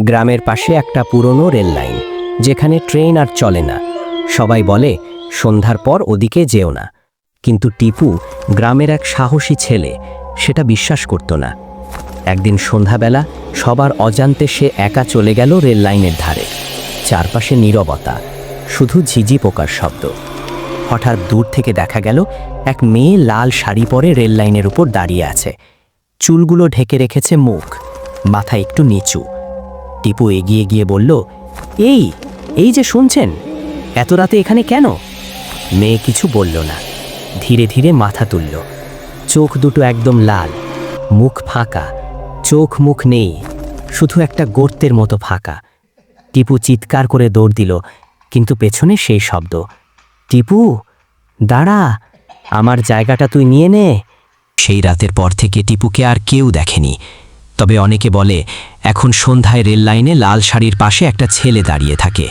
গ্রামের পাশে একটা পুরনো রেল লাইন, যেখানে ট্রেন আর চলে না। সবাই বলে, সন্ধ্যার পর ওদিকে যেও না। কিন্তু টিপু, গ্রামের এক সাহসী ছেলে, সেটা বিশ্বাস করত না। একদিন সন্ধ্যাবেলা, সবার অজান্তে সে একা চলে গেল রেল লাইনের ধারে। চারপাশে নীরবতা, শুধু ঝিঝি পোকার শব্দ। হঠাৎ দূর থেকে দেখা গেল, এক মেয়ে লাল শাড়ি পরে রেল লাইনের উপর দাঁড়িয়ে আছে। চুলগুলো ঢেকে রেখেছে মুখ, মাথা একটু নিচু। টিপু এগিয়ে গিয়ে বলল, এই এই যে শুনছেন, এত রাতে এখানে কেন? মেয়ে কিছু বলল না। ধীরে ধীরে মাথা তুলল। চোখ দুটো একদম লাল, মুখ ফাঁকা, চোখ মুখ নেই, শুধু একটা গর্তের মতো ফাঁকা। টিপু চিৎকার করে দৌড় দিল, কিন্তু পেছনে সেই শব্দ, টিপু, দাঁড়া, আমার জায়গাটা তুই নিয়ে নে। সেই রাতের পর থেকে টিপুকে আর কেউ দেখেনি, তবে অনেকে বলে এখন সন্ধ্যায় রেল লাইনে লাল শাড়ির পাশে একটা ছেলে দাঁড়িয়ে থাকে।